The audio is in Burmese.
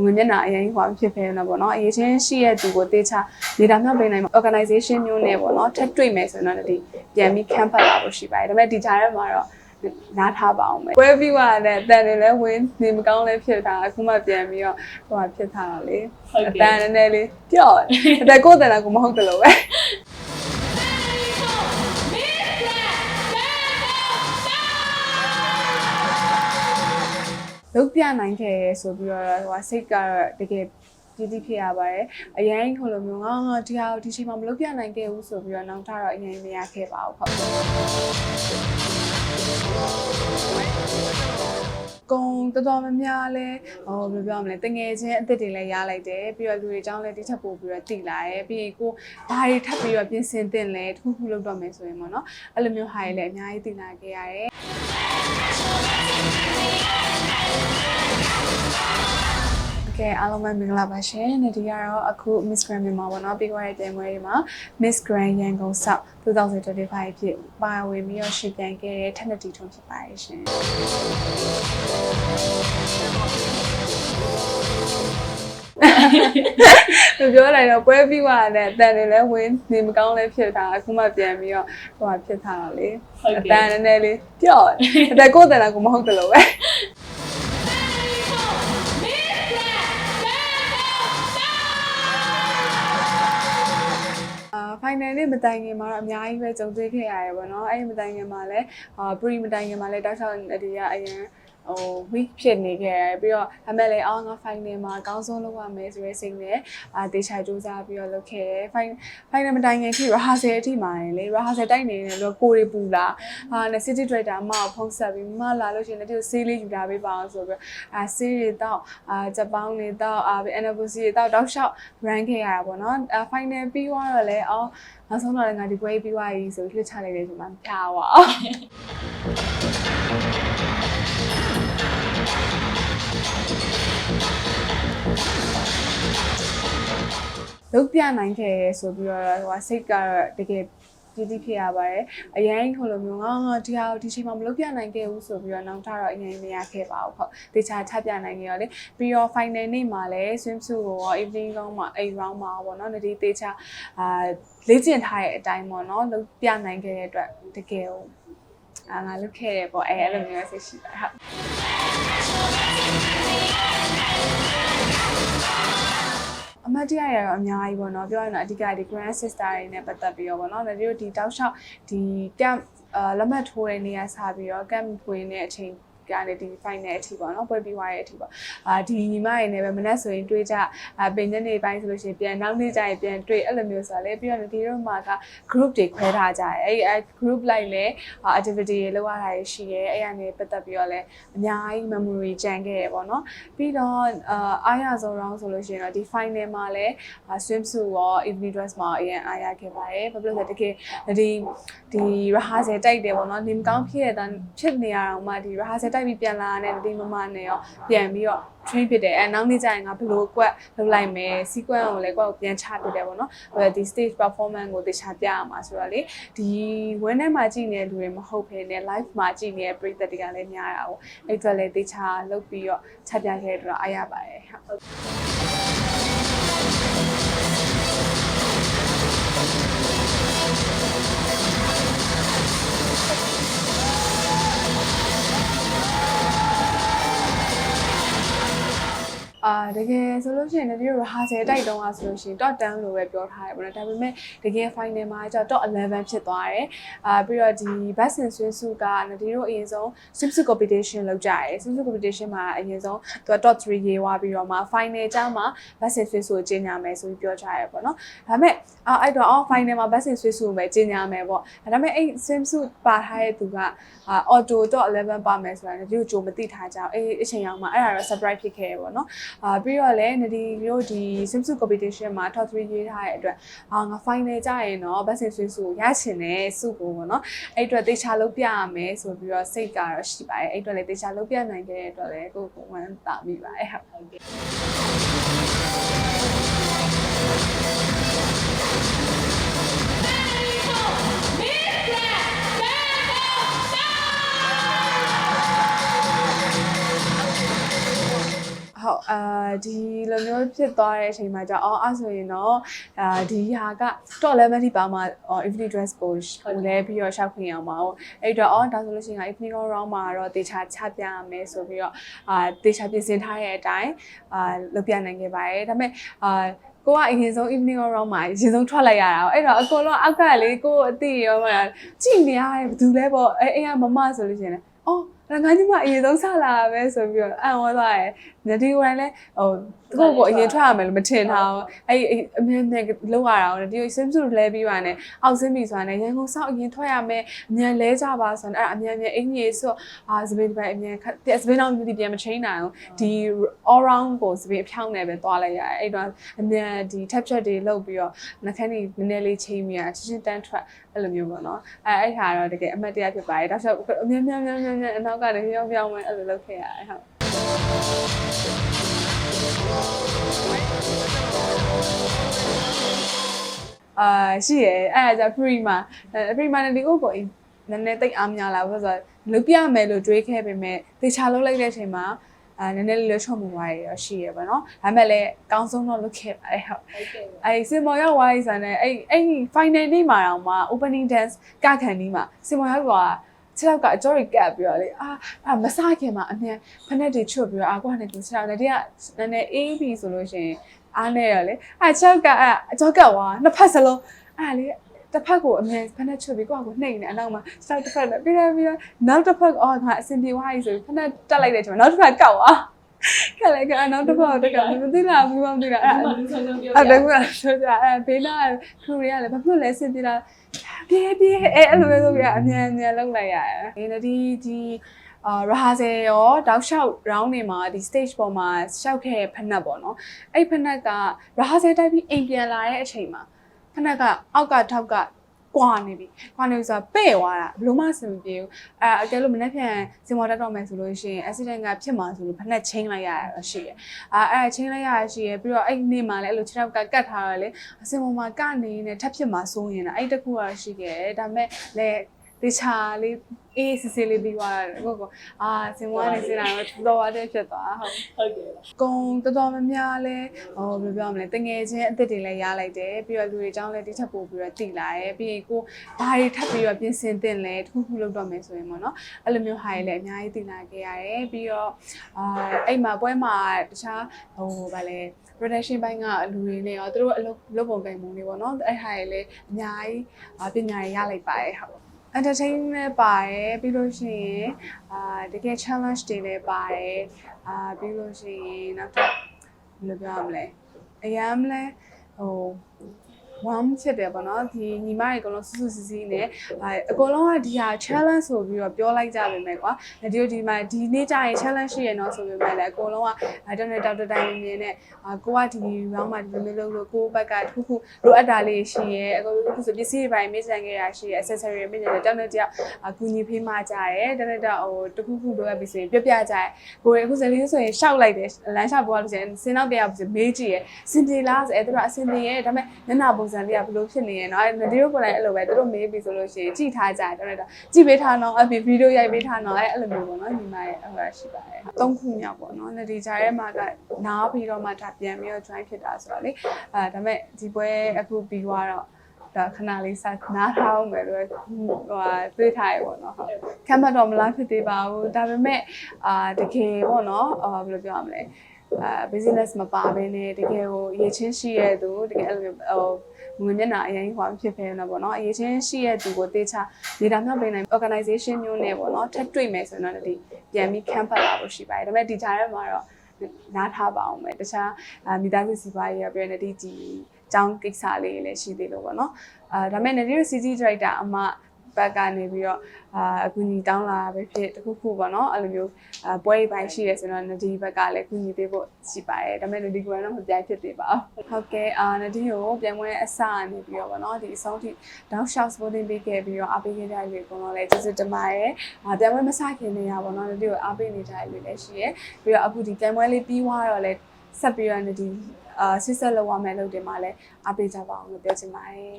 ငွေမျက်နှာအရင်ဟိုဖြစ်ဖဲနေပေါ့နော်အရေးချင်းရှိရဲ့သူကိုတေချာနေတာမြောက်ပေးနိုင်မှာ organization မျိုးနဲ့ပေါ့နော်ထပ်တွေ့မယ်ဆိုရင်တော့ဒီပြန်ပြီး camp ဖတ်လာဖို့ရှိပါတယ်ဒါပေမဲ့ဒီကြားထဲမှာတော့နားထားပါအောင်မယ်ပွဲပြီးသွားတဲ့အတန်တွေလည်းဝင်နေမကောင်းလည်းဖြစ်တာအခုမှပြန်ပြီးတော့ဟိုဟာဖြစ်ထားတာလေဟုတ်အကဲ့တန်နည်းနည်းလေးပြော့တယ်အတန်ကိုယ်တန်တာကိုမဟုတ်တယ်လို့ပဲ လုတ်ပြနိုင်ခဲ့ရဆိုပြီးတော့ဟိုစိတ်ကတော့တကယ်ပီတိဖြစ်ရပါတယ်အရင်ဟိုလိုမျိုးငါငါဒီဟာဒီချိန်မှာမလုတ်ပြနိုင်ခဲ့ဘူးဆိုပြီးတော့နောက်ထပ်တော့အရင်မရခဲ့ပါဘူးဟုတ်ကုံတော်တော်များများလဲဟိုဘယ်လိုပြောမလဲတငယ်ချင်းအစ်စ်တွေလည်းရလိုက်တယ်ပြီးတော့လူတွေအကြောင်းလည်းတိထပ်ပို့ပြီးတော့တည်လာတယ်ပြီးရင်ကိုဘာတွေထပ်ပြီးတော့ပြင်ဆင်တင်လဲတစ်ခုခုလုပ်တော့မယ်ဆိုရင်ပေါ့နော်အဲ့လိုမျိုးဟာတွေလည်းအများကြီးတည်လာခဲ့ရတယ် ကဲအားလုံးပဲမင်္ဂလာပါရှင်။ဒီကတော့အခု Miss Grand မြန်မာပေါ့နော်ပြီးသွားတဲ့ပြိုင်ပွဲတွေမှာ Miss Grand ရန်ကုန်ဆောက်2025ဖြစ်ပါဝင်ပြီးတော့ရှင်ပြိုင်ခဲ့တဲ့ထက်နတီထုံးဖြစ်ပါတယ်ရှင်။သူပြောလိုက်တော့ပွဲပြီးသွားတဲ့အတန်တွေလည်းဝင်နေမကောင်းလည်းဖြစ်တာအခုမှပြန်ပြီးတော့ဟိုဟာဖြစ်ထားတာလေဟုတ်အကဲ့တန်နည်းနည်းလေးပြော့တယ်အတန်ကိုယ်တန်တာကိုမဟုတ်တယ်လို့ပဲ final နေ့မတိုင်ခင်မှာတော့အများကြီးပဲကြုံတွေ့ခဲ့ရတယ်ပေါ့နော်အဲ့ဒီမတိုင်ခင်မှာလည်းအာ pre မတိုင်ခင်မှာလည်းတောက်ချောက်ဒီကအရင် ဟို week ဖြစ်နေခဲ့တယ်ပြီးတော့အမေလည်းအော်ငါ final မှာအကောင်းဆုံးလုပ်ရမယ်ဆိုတဲ့စိတ်နဲ့အာတေချာစူးစမ်းပြီးတော့လုပ်ခဲ့တယ် final final မတိုင်ခင်အထိ rehearsal အထိမှာလေ rehearsal တိုက်နေတယ်လို့ကိုယ်တွေပူလာအာ city director အမကိုဖုန်းဆက်ပြီးမလာလို့ရှိရင်လည်းဒီဆေးလေးယူလာပေးပါအောင်ဆိုပြီးအာဆေးတွေတော့အာဂျပန်တွေတော့အာ anniversary တွေတော့တောက်လျှောက် run ခဲ့ရတာပေါ့နော်အာ final ပြီးသွားတော့လည်းအော်နောက်ဆုံးတော့လည်းငါဒီပွဲပြီးသွားပြီဆိုပြီးလှစ်ချလိုက်တဲ့အချိန်မှာဖျားသွား လုတ်ပြနိုင်ခဲ့ရဆိုပြီးတော့ဟိုစိတ်ကတော့တကယ်ပီတိဖြစ်ရပါတယ်အရင်ဟိုလိုမျိုးငါငါဒီဟာဒီချိန်မှာမလုတ်ပြနိုင်ခဲ့ဘူးဆိုပြီးတော့နောက်ထပ်တော့အရင်မရခဲ့ပါဘူးဟုတ်တေချာချပြနိုင်ခဲ့ရောလေပြီးတော့ final နေ့မှာလည်း swimsuit ကိုရော evening gown မှာအိမ် round မှာပေါ့နော်ဒီတေချာအာလေ့ကျင့်ထားတဲ့အတိုင်းပေါ့နော်လုတ်ပြနိုင်ခဲ့တဲ့အတွက်တကယ်ဟိုအာငါလုတ်ခဲ့တယ်ပေါ့အဲအဲ့လိုမျိုးစိတ်ရှိပါတယ်ဟုတ် အမတ်တရရတော့အများကြီးပေါ့နော်ပြောရရင်တော့အဓိကဒီ grand sister တွေနဲ့ပတ်သက်ပြီးတော့ပေါ့နော်ဒါတို့ဒီတောက်လျှောက်ဒီ camp အာလက်မှတ်ထိုးတဲ့နေရာစပြီးတော့ camp ဝင်တဲ့အချိန် ကနေဒီ final အထိပေါ့နော်ပွဲပြီးသွားတဲ့အထိပေါ့အာဒီညီမတွေနဲ့ပဲမနေ့ဆိုရင်တွေ့ကြအာပင်ညနေပိုင်းဆိုလို့ရှိရင်ပြန်နောက်နေ့ကျရင်ပြန်တွေ့အဲ့လိုမျိုးဆိုတာလေပြီးတော့ဒီတို့မှာက group တွေခွဲထားကြတယ်အဲ့အဲ့ group လိုက်လဲ activity တွေလုပ်ရတာရှိရဲအဲ့ရနေပတ်သက်ပြီးတော့လဲအများကြီး memory ကြံခဲ့ရပေါ့နော်ပြီးတော့အာအားရဆုံး round ဆိုလို့ရှိရင်တော့ဒီ final မှာလဲ swimsuit ရော evening dress မှာအရင်အားရခဲ့ပါတယ်ဘာဖြစ်လို့လဲဆိုတော့တကယ်ဒီဒီ rehearsal တိုက်တယ်ပေါ့နော်နေမကောင်းဖြစ်ရတဲ့ဖြစ်နေရအောင်မှဒီ rehearsal တိုက်ပြီးပြန်လာတဲ့ဒီမမနဲ့ရောပြန်ပြီးတော့ train ဖြစ်တယ်အဲနောက်နေ့ကျရင်ငါဘယ်လိုကွက်လုပ်လိုက်မယ် sequence ကိုလည်းကွက်ကိုပြန်ချပြတယ်ပေါ့နော်ဟိုဒီ stage performance ကိုတခြားပြရမှာဆိုတော့လေဒီဝင်းထဲမှာကြည့်နေတဲ့လူတွေမဟုတ်ဘဲနဲ့ live မှာကြည့်နေတဲ့ပရိသတ်တွေကလည်းများတာပေါ့အဲ့အတွက်လည်းတခြားလုပ်ပြီးတော့ချပြခဲ့တဲ့အတွက်အားရပါတယ်ဟုတ် အာတကယ်ဆိုလို့ရှိရင်လည်းဒီ rehearsal တိုက်တုန်းကဆိုလို့ရှိရင် top 10လို့ပဲပြောထားတယ်ပေါ့နော်ဒါပေမဲ့တကယ် final မှာကျတော့ top 11ဖြစ်သွားတယ်အာပြီးတော့ဒီ best in swim suit ကဒီတို့အရင်ဆုံး swim suit competition လုပ်ကြတယ် swim suit competition မှာအရင်ဆုံးသူက top 3ရေးသွားပြီးတော့မှ final ကျမှ best in swim suit ကိုကျင်းညာမယ်ဆိုပြီးပြောကြရတယ်ပေါ့နော်ဒါပေမဲ့အာအဲ့တော့အော် final မှာ best in swim suit ကိုပဲကျင်းညာမယ်ပေါ့ဒါပေမဲ့အဲ့ swim suit ပါထားတဲ့သူကအာ auto top 11ပါမယ်ဆိုတာလည်းဒီကိုကြိုမသိထားကြအောင်အဲ့အချိန်ရောက်မှအဲ့ဒါတော့ surprise ဖြစ်ခဲ့ရပေါ့နော်အာပြီးတော့လည်းနဒီမျိုးဒီ swimsuit competition မှာ top 3ရေးထားတဲ့အတွက်အာငါ final ကြရင်တော့ best in swimsuit ကိုရချင်တယ်စုကိုပေါ့နော်အဲ့အတွက်တေချာလုပ်ပြရမယ်ဆိုပြီးတော့စိတ်ကတော့ရှိပါတယ်အဲ့အတွက်လည်းတေချာလုပ်ပြနိုင်ခဲ့တဲ့အတွက်လည်းကိုယ်ကိုဝမ်းသာမိပါတယ်ဟုတ်ဟုတ်ကဲ့ ဟုတ်အာဒီလိုမျိုးဖြစ်သွားတဲ့အချိန်မှာကျအော်အဲ့ဆိုရင်တော့အာဒီဟာကတော့လည်းမတိပါမှာ evening dress ကိုဟိုလဲပြီးတော့ရှောက်ခွင့်အောင်ပါဟုတ်အဲ့တော့အော်ဒါဆိုလို့ရှိရင် evening round မှာတော့တေချာချပြရမယ်ဆိုပြီးတော့အာတေချာပြင်ဆင်ထားတဲ့အတိုင်းအာလုပ်ပြနိုင်ခဲ့ပါတယ်ဒါပေမဲ့အာကိုကအရင်ဆုံး evening round မှာအရင်ဆုံးထွက်လိုက်ရတာ။အဲ့တော့အကုန်လုံးအောက်ကလေကိုအတိရောမှကြည့်နေရတယ်ဘယ်သူလဲပေါ့အဲအဲ့ကမမဆိုလို့ရှိရင်လေ။အော် ဒါငါညီမအရင်ဆုံးဆလာပဲဆိုပြီးတော့အံ့ဩသွားတယ်။ညဒီဝိုင်းလဲဟိုကိုကိုအရင်ထွက်ရမယ်လို့မထင်ထားဘူး။အဲ့အမြဲတမ်းလောက်ရတာကိုဒီ swimsuit လဲပြီးပါနဲ့အောက်ဆင်းပြီးဆိုတာနဲ့ရန်ကုန်ဆောက်အရင်ထွက်ရမယ်အမြန်လဲကြပါဆိုတော့အဲ့အမြန်မြန်အင်ကြီးဆိုအာစပင်းပိုင်းအမြန်စပင်းအောင်ဒီပြန်မချိန်နိုင်ဘူး။ဒီ all round ကိုစပင်းအဖြောင်းနေပဲသွားလိုက်ရတယ်။အဲ့တော့အမြန်ဒီ tap chat တွေလုပ်ပြီးတော့နှခမ်းကြီးနည်းနည်းလေးချိန်မိရချင်းချင်းတန်းထွက် အဲ့လိုမျိုးပေါ့နော်။အဲ့အဲ့ဟာတော့တကယ်အမှတ်တရဖြစ်ပါတယ်။ဒါဆိုအမြန်မြန်မြန်မြန်အနောက်ကနေပြောင်းပြောင်းမယ်အဲ့လိုလုပ်ခဲ့ရတယ်ဟုတ်။အာရှိရဲအဲ့ဒါကြ free မှာအဲ free မှာဒီကိုကိုနည်းနည်းတိတ်အားများလာဘူးဆိုတော့လုပ်ပြမယ်လို့တွေးခဲ့ပေမဲ့တေချာလုပ်လိုက်တဲ့အချိန်မှာ အာနည်းနည်းလေးလှချော့မှုသွားရတော့ရှိရပါတော့ဒါပေမဲ့လည်းအကောင်းဆုံးတော့လုပ်ခဲ့ပါတယ်ဟုတ်ဟုတ်ကဲ့ပါအဲ့စင်မော်ရောက်သွားပြီဆိုတော့အဲ့အဲ့ final နေ့မှာတော့မှ opening dance ကခံဒီမှာစင်မော်ရောက်သွားခြေထောက်ကအကျော်ရီကပ်ပြီးတော့လေအာအာမစခင်မှာအမြန်ဖက်နဲ့တွေချွတ်ပြီးတော့အာကွာနဲ့ဒီခြေထောက်နဲ့တည်းကနည်းနည်းအေးပြီဆိုလို့ရှိရင်အားနေရလေအဲခြေထောက်ကအဲအကျော်ကပ်သွားနှစ်ဖက်စလုံးအဲလေ တစ်ဖက်ကိုအမြန်ဖက်နဲ့ချွတ်ပြီးကိုယ့်ကိုနှိမ့်နေအနောက်မှာခြေထောက်တစ်ဖက်နဲ့ပြီးတော့ပြီးတော့နောက်တစ်ဖက်အော်ငါအစင်ပြေသွားပြီဆိုပြီးဖက်နဲ့တက်လိုက်တဲ့အချိန်မှာနောက်တစ်ဖက်ကောက်သွားခက်လိုက်ခက်နောက်တစ်ဖက်တက်ကမသိလားဘူးမသိလားအဲအဲ့ဒါဆုံးဆုံးပြောအဲ့ဒါကဆိုကြအဲဘေးနာခူရီကလည်းဘာဖြစ်လဲစင်ပြလာပြေးပြေးအဲအဲ့လိုပဲဆိုပြအမြန်အမြန်လောက်လိုက်ရတယ်ဒီဒီဒီအာရဟာဆယ်ရောတောက်လျှောက် round နေမှာဒီ stage ပေါ်မှာရှောက်ခဲ့ဖက်နှက်ပေါ့နော်အဲ့ဖက်နှက်ကရဟာဆယ်တိုက်ပြီးအိမ်ပြန်လာတဲ့အချိန်မှာ ဖက်နှက်ကအောက်ကထောက်ကကွာနေပြီကွာနေပြီဆိုတာပဲ့သွားတာဘလို့မှအဆင်မပြေဘူးအဲအကယ်လို့မနေ့ပြန်စင်မော်တက်တော့မယ်ဆိုလို့ရှိရင် accident ကဖြစ်မှာဆိုလို့ဖက်နှက်ချင်းလိုက်ရတာရှိတယ်အဲအဲချင်းလိုက်ရတာရှိရပြီးတော့အဲ့နေ့မှာလည်းအဲ့လိုခြေထောက်ကကတ်ထားရလေအစင်ပေါ်မှာကနေနေထပ်ဖြစ်မှာစိုးရင်လားအဲ့တခုကရှိခဲ့တယ်ဒါပေမဲ့လည်း တေချာလေးအေးစစ်စစ်လေးပြီးသွားတယ်ကိုကအာစင်မောကနေစင်လာတော့တော်တော်ဖြစ်သွားဟုတ်ဟုတ်ကဲ့ပါကုံတော်တော်များများလဲဟိုဘယ်လိုပြောမလဲတငယ်ချင်းအစ်စ်တွေလည်းရလိုက်တယ်ပြီးတော့လူတွေအကြောင်းလည်းတိထပ်ပို့ပြီးတော့တည်လာတယ်ပြီးရင်ကိုဘာတွေထပ်ပြီးတော့ပြင်ဆင်တင်လဲတစ်ခုခုလုပ်တော့မယ်ဆိုရင်ပေါ့နော်အဲ့လိုမျိုးဟာတွေလည်းအများကြီးတည်လာခဲ့ရတယ်ပြီးတော့အာအဲ့မှာပွဲမှာတခြားဟိုဗာလဲ production ဘိုင်းကလူတွေနဲ့ရောသူတို့အလုပ်လုပ်ပုံကံပုံတွေပေါ့နော်အဲ့ဟာတွေလည်းအများကြီးအာပညာတွေရလိုက်ပါတယ်ဟုတ် entertainment ပါတယ်ပြီးလို့ရှိရင်အာတကယ် challenge တွေလည်းပါတယ်အာပြီးလို့ရှိရင်နောက်ထပ်ဘယ်လိုပြောရမလဲအရန်လဲဟို warm ဖြစ်တယ်ပေါ့နော်ဒီညီမတွေအကုန်လုံးစူးစူးစီးစီးနဲ့အဲအကုန်လုံးကဒီဟာ challenge ဆိုပြီးတော့ပြောလိုက်ကြပါမယ်ကွာဒီလိုဒီမှာဒီနေ့ကျရင် challenge ရှိရနော်ဆိုပေမဲ့လည်းအကုန်လုံးကတော်တော်တော်တော်တိုင်မြင်နဲ့ကိုကဒီ round မှာဒီလိုမျိုးလုပ်လို့ကိုယ့်ဘက်ကတစ်ခုခုလိုအပ်တာလေးရှိရဲအကုန်လုံးဆိုပစ္စည်းတွေပိုင်းမေ့စံခဲ့ရရှိရဲ accessory တွေမေ့စံတယ်တောင်းတဲ့တယောက်အကူညီဖေးမှကြရဲတောင်းတဲ့တော့ဟိုတစ်ခုခုလိုအပ်ပြီဆိုရင်ပြပြကြရဲကိုယ်အခုစလေးဆိုရင်ရှောက်လိုက်တယ်လမ်းလျှောက်ပေါ်လို့ဆိုရင်စင်းနောက်တရားပြီးမေးကြည့်ရဲစင်ပြေလားဆိုအဲသူကအစင်ပြေရဲဒါပေမဲ့မျက်နှာပုံစလေးကဘယ်လိုဖြစ်နေရဲเนาะအဲဒီလိုပုံလိုက်အဲ့လိုပဲသူတို့မေးပြီဆိုလို့ရှိရင်ကြည့်ထားကြတယ်တောင်းတဲ့တော့ကြည့်ပေးထားနော်အပြင်ဗီဒီယိုရိုက်ပေးထားနော်အဲအဲ့လိုမျိုးပေါ့နော်ညီမရဲ့ဟိုရရှိပါတယ်သုံးခုမြောက်ပေါ့နော်ဒီကြားထဲမှာကနားပြီးတော့မှဒါပြန်ပြီးတော့ join ဖြစ်တာဆိုတော့လေအဲဒါပေမဲ့ဒီပွဲအခုပြီးသွားတော့ဒါခဏလေးစနားထောင်းမယ်လို့ဟိုဟာတွေးထားရပေါ့နော်ဟုတ်ခံမတော့မလားဖြစ်သေးပါဘူးဒါပေမဲ့အာတကယ်ပေါ့နော်အာဘယ်လိုပြောရမလဲ အာ business မပါဘဲနဲ့တကယ်ဟိုအရေးချင်းရှိရတဲ့သူတကယ်အဲ့လိုမျိုးဟိုငွေမျက်နှာအရင်ဟိုဖြစ်ဖေးနေပေါ့နော်အရေးချင်းရှိရတဲ့သူကိုတေချာဒေတာမြောက်ပေးနိုင် organization မျိုးနဲ့ပေါ့နော်ထပ်တွေ့မယ်ဆိုရင်တော့ဒီပြန်ပြီး camp ဖတ်လာဖို့ရှိပါတယ်ဒါပေမဲ့ဒီကြားထဲမှာတော့နားထားပါအောင်မယ်တခြားအာမိသားစုစီပွားရေးရပြန်တဲ့ဒီဒီចောင်းကိစ္စလေးလည်းရှိသေးလို့ပေါ့နော်အာဒါပေမဲ့ Nadiru CG director အမ ဘက်ကနေပြီးတော့အာအကူအညီတောင်းလာပဲဖြစ်တခုခုပေါ့နော်အဲ့လိုမျိုးအာပွဲပိုင်းရှိရဆိုတော့ Nadi ဘက်ကလည်းအကူအညီပေးဖို့ရှိပါတယ်ဒါပေမဲ့ Nadi ကတော့မပြိုင်ဖြစ်သေးပါဘူးဟုတ်ကဲ့အာ Nadi ကိုပြန်ပွဲအစအနေပြီးတော့ပေါ့နော်ဒီအဆုံးထိတောက်လျှောက် supporting ပေးခဲ့ပြီးတော့အားပေးခဲ့ကြတဲ့လူအကုန်လုံးလည်းကျေးဇူးတင်ပါတယ်အာပြန်ပွဲမစခင်နေရပေါ့နော် Nadi ကိုအားပေးနေကြတဲ့လူလည်းရှိရပြီးတော့အခုဒီပြန်ပွဲလေးပြီးသွားတော့လည်းဆက်ပြီးတော့ Nadi အာဆစ်ဆက်လောက်ရမယ်လို့ဒီမှာလည်းအားပေးကြပါအောင်လို့ပြောချင်ပါတယ်